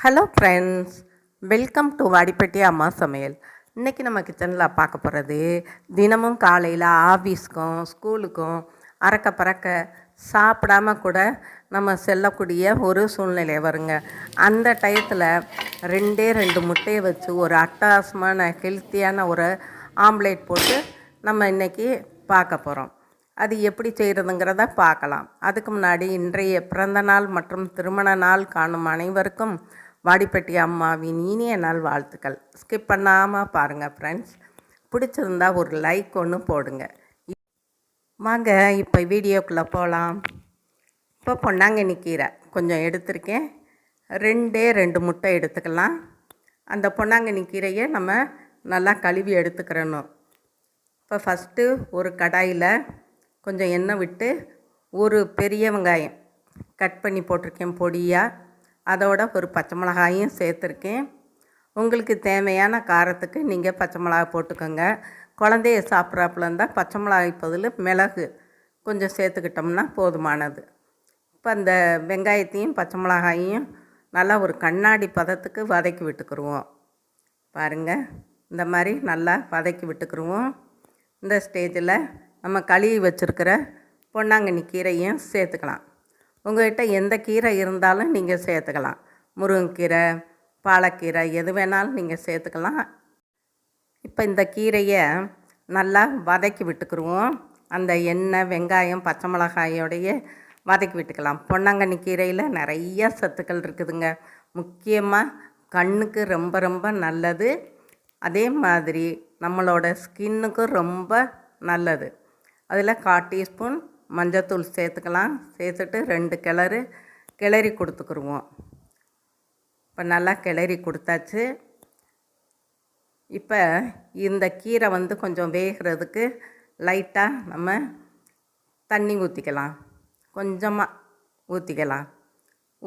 Hello friends welcome to Vadipatti அம்மா சமையல் இன்றைக்கி நம்ம கிச்சனில் பார்க்க போகிறது தினமும் காலையில் ஆஃபீஸ்க்கும் ஸ்கூலுக்கும் அறக்க பறக்க சாப்பிடாம கூட நம்ம செல்லக்கூடிய ஒரு சூழ்நிலை வருங்க. அந்த டயத்தில் ரெண்டே ரெண்டு முட்டையை வச்சு ஒரு அட்டாசமான ஹெல்த்தியான ஒரு ஆம்லேட் போட்டு நம்ம இன்றைக்கி பார்க்க போகிறோம் அது எப்படி செய்கிறதுங்கிறத பார்க்கலாம். அதுக்கு முன்னாடி இன்றைய பிறந்த நாள் மற்றும் திருமண நாள் காணும் அனைவருக்கும் வாடிப்பட்டி அம்மாவின் இனிய நாள் வாழ்த்துக்கள். ஸ்கிப் பண்ணாமல் பாருங்கள் ஃப்ரெண்ட்ஸ் பிடிச்சிருந்தா ஒரு லைக் ஒன்று போடுங்க. வாங்க இப்போ வீடியோக்குள்ளே போகலாம் இப்போ பொன்னாங்கண்ணி கீரை கொஞ்சம் எடுத்திருக்கேன். ரெண்டே ரெண்டு முட்டை எடுத்துக்கலாம். அந்த பொன்னாங்கண்ணி கீரையை நம்ம நல்லா கழுவி எடுத்துக்கிறணும். இப்போ ஃபஸ்ட்டு ஒரு கடாயில் கொஞ்சம் எண்ணெய் விட்டு ஒரு பெரிய வெங்காயம் கட் பண்ணி போட்டிருக்கேன் பொடியாக அதோட ஒரு பச்சை மிளகாயும் சேர்த்துருக்கேன். உங்களுக்கு தேவையான காரத்துக்கு நீங்கள் பச்சை மிளகா போட்டுக்கோங்க. குழந்தைய சாப்பிட்றாப்புல இருந்தால் பச்சை மிளகாய் பதில் மிளகு கொஞ்சம் சேர்த்துக்கிட்டோம்னா போதுமானது. இப்போ அந்த வெங்காயத்தையும் பச்சை மிளகாயையும் நல்லா ஒரு கண்ணாடி பதத்துக்கு வதக்கி விட்டுக்குருவோம். பாருங்கள் இந்த மாதிரி நல்லா வதக்கி விட்டுக்குருவோம். இந்த ஸ்டேஜில் நம்ம கழுவி வச்சுருக்கிற பொன்னாங்கண்ணி கீரையும் சேர்த்துக்கலாம். உங்கள்கிட்ட எந்த கீரை இருந்தாலும் நீங்கள் சேர்த்துக்கலாம். முருங்கைக்கீரை பாலக்கீரை எது வேணாலும் நீங்கள் சேர்த்துக்கலாம். இப்போ இந்த கீரையை நல்லா வதக்கி விட்டுக்குருவோம். அந்த எண்ணெய் வெங்காயம் பச்சை மிளகாயோடைய வதக்கி விட்டுக்கலாம். பொன்னாங்கண்ணி கீரையில் நிறைய சத்துக்கள் இருக்குதுங்க. முக்கியமாக கண்ணுக்கு ரொம்ப ரொம்ப நல்லது. அதே மாதிரி நம்மளோட ஸ்கின்னுக்கும் ரொம்ப நல்லது. அதில் கால் டீஸ்பூன் மஞ்சத்தூள் சேர்த்துக்கலாம். சேர்த்துட்டு ரெண்டு கிளறு கிளறி கொடுத்துக்குருவோம். இப்போ நல்லா கிளறி கொடுத்தாச்சு. இப்போ இந்த கீரை வந்து கொஞ்சம் வேகிறதுக்கு லைட்டாக நம்ம தண்ணி ஊற்றிக்கலாம் கொஞ்சமாக ஊற்றிக்கலாம்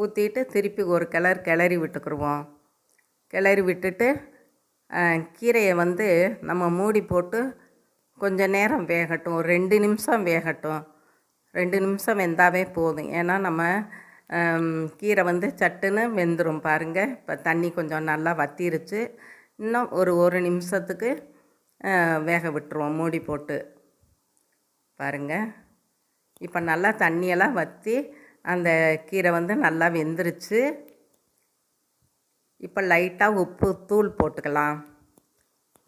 ஊற்றிட்டு திருப்பி ஒரு கிளறு கிளறி விட்டுக்குருவோம். கிளறி விட்டுட்டு கீரையை வந்து நம்ம மூடி போட்டு கொஞ்சம் நேரம் வேகட்டும். ஒரு ரெண்டு நிமிஷம் வேகட்டும். ரெண்டு நிமிஷம் வெந்தாவே போதும். ஏன்னா நம்ம கீரை வந்து சட்டுன்னு வெந்துடும் பாருங்கள் இப்போ தண்ணி கொஞ்சம் நல்லா வத்திருச்சு. இன்னும் ஒரு ஒரு நிமிஷத்துக்கு வேக விட்டுருவோம் மூடி போட்டு. பாருங்கள் இப்போ நல்லா தண்ணியெல்லாம் வற்றி அந்த கீரை வந்து நல்லா வெந்துருச்சு. இப்போ லைட்டாக உப்பு தூள் போட்டுக்கலாம்.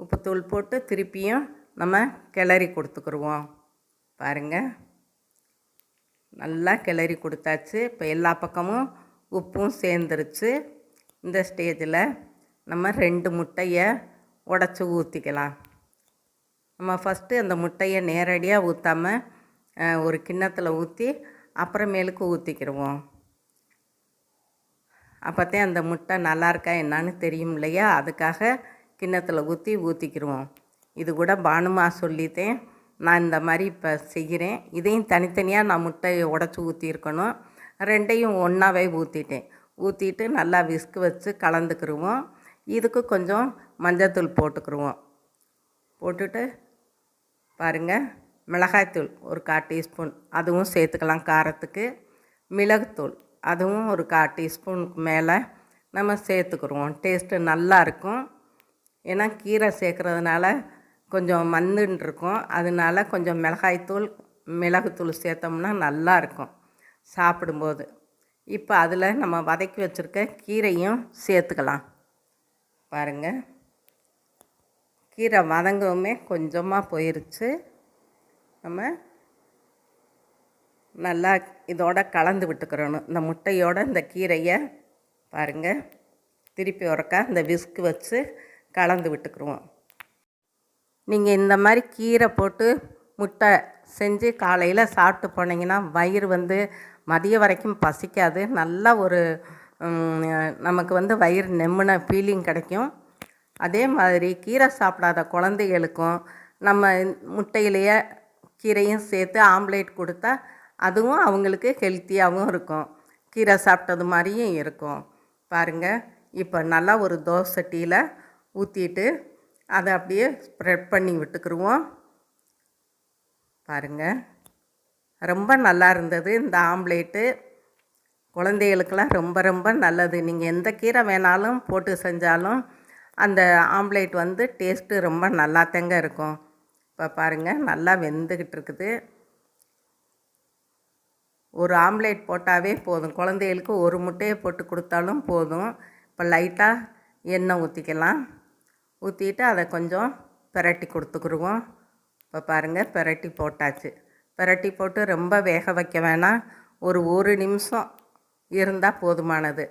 உப்பு தூள் போட்டு திருப்பியும் நம்ம கிளறி கொடுத்துக்குருவோம். பாருங்கள் நல்லா கிளறி கொடுத்தாச்சு. இப்போ எல்லா பக்கமும் உப்பும் சேர்ந்துருச்சு. இந்த ஸ்டேஜில் நம்ம ரெண்டு முட்டையை உடச்சி ஊற்றிக்கலாம் நம்ம ஃபஸ்ட்டு அந்த முட்டையை நேரடியாக ஊற்றாமல் ஒரு கிண்ணத்தில் ஊற்றி அப்புறமேலுக்கு ஊற்றிக்கிடுவோம் அப்போத்தே அந்த முட்டை நல்லா இருக்கா என்னான்னு தெரியும் இல்லையா? அதுக்காக கிண்ணத்தில் ஊற்றி ஊற்றிக்கிடுவோம் இது கூட பானுமா சொல்லித்தேன் நான் இந்த மாதிரி இப்போ செய்கிறேன். இதையும் தனித்தனியாக நான் முட்டையை உடச்சி ஊற்றிருக்கணும் ரெண்டையும் ஒன்றாவே ஊற்றிட்டேன் ஊற்றிட்டு நல்லா விஸ்கு வச்சு கலந்துக்கிடுவோம் இதுக்கு கொஞ்சம் மஞ்சத்தூள் போட்டுக்கிடுவோம் போட்டுட்டு பாருங்கள் மிளகாய்த்தூள் ஒரு கால் டீஸ்பூன் அதுவும் சேர்த்துக்கலாம் காரத்துக்கு. மிளகுத்தூள் அதுவும் ஒரு கால் டீஸ்பூனுக்கு மேலே நம்ம சேர்த்துக்குருவோம். டேஸ்ட்டு நல்லாயிருக்கும் ஏன்னா கீரை சேர்க்குறதுனால கொஞ்சம் மந்துன்னு இருக்கும் அதனால கொஞ்சம் மிளகாய்த்தூள் மிளகுத்தூள் சேர்த்தோம்னா நல்லா இருக்கும் சாப்பிடும்போது. இப்போ அதில் நம்ம வதக்கி வச்சுருக்க கீரையும் சேர்த்துக்கலாம். பாருங்கள் கீரை வதங்கவுமே கொஞ்சமாக போயிருச்சு. நம்ம நல்லா இதோட கலந்து விட்டுக்கிறணும். இந்த முட்டையோட இந்த கீரையை பாருங்கள் திருப்பி உரக்கா இந்த விஸ்க்கு வச்சு கலந்து விட்டுக்குருவோம். நீங்கள் இந்த மாதிரி கீரை போட்டு முட்டை செஞ்சு காலையில் சாப்பிட்டு போனீங்கன்னா வயிறு வந்து மதியம் வரைக்கும் பசிக்காது. நல்ல ஒரு நமக்கு வந்து வயிறு நெம்முன ஃபீலிங் கிடைக்கும். அதே மாதிரி கீரை சாப்பிடாத குழந்தைகளுக்கும் நம்ம முட்டையிலேயே கீரையும் சேர்த்து ஆம்லேட் கொடுத்தா அதுவும் அவங்களுக்கு ஹெல்த்தியாகவும் இருக்கும். கீரை சாப்பிட்டது மாதிரியும் இருக்கும். பாருங்கள் இப்போ நல்லா ஒரு தோசை டீயில் ஊற்றிட்டு அதை அப்படியே ஸ்ப்ரெட் பண்ணி விட்டுக்குருவோம். பாருங்கள் ரொம்ப நல்லா இருந்தது இந்த ஆம்லேட்டு. குழந்தைகளுக்கெல்லாம் ரொம்ப ரொம்ப நல்லது. நீங்கள் எந்த கீரை வேணாலும் போட்டு செஞ்சாலும் அந்த ஆம்லேட் வந்து டேஸ்ட்டு ரொம்ப நல்லாத்தேங்க இருக்கும். இப்போ பாருங்கள் நல்லா வெந்துக்கிட்டு இருக்குது. ஒரு ஆம்லேட் போட்டாவே போதும். குழந்தைகளுக்கு ஒரு முட்டையை போட்டு கொடுத்தாலும் போதும். இப்போ லைட்டாக எண்ணெய் ஊற்றிக்கலாம் ஊற்றிட்டு அதை கொஞ்சம் பிரட்டி கொடுத்துக்குருவோம். இப்போ பாருங்கள் பிரட்டி போட்டாச்சு. பிரட்டி போட்டு ரொம்ப வேக வைக்க வேணாம். ஒரு ஒரு நிமிஷம் இருந்தால் போதுமானது.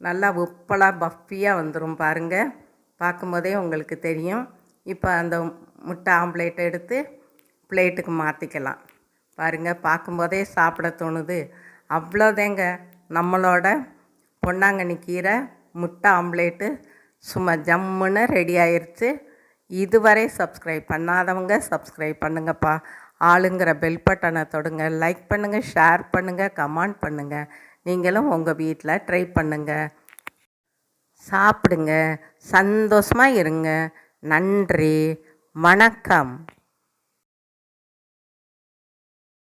நல்லா உப்பலாக பஃப்பியாக வந்துடும் பாருங்கள் பார்க்கும்போதே உங்களுக்கு தெரியும். இப்போ அந்த முட்டை ஆம்லேட்டை எடுத்து பிளேட்டுக்கு மாற்றிக்கலாம் பாருங்கள் பார்க்கும்போதே சாப்பிட தோணுது. அவ்வளோதேங்க நம்மளோட பொன்னாங்கண்ணி கீரை முட்டை ஆம்லேட்டு சும்மா ஜம்முன்னு ரெடி ஆயிடுச்சு இதுவரை சப்ஸ்கிரைப் பண்ணாதவங்க சப்ஸ்கிரைப் பண்ணுங்கப்பா. ஆளுங்கிற பெல் பட்டனை தொடுங்க. லைக் பண்ணுங்கள் ஷேர் பண்ணுங்கள் கமெண்ட் பண்ணுங்கள் நீங்களும் உங்கள் வீட்டில் ட்ரை பண்ணுங்கள் சாப்பிடுங்க. சந்தோஷமாக இருங்க. நன்றி. வணக்கம்.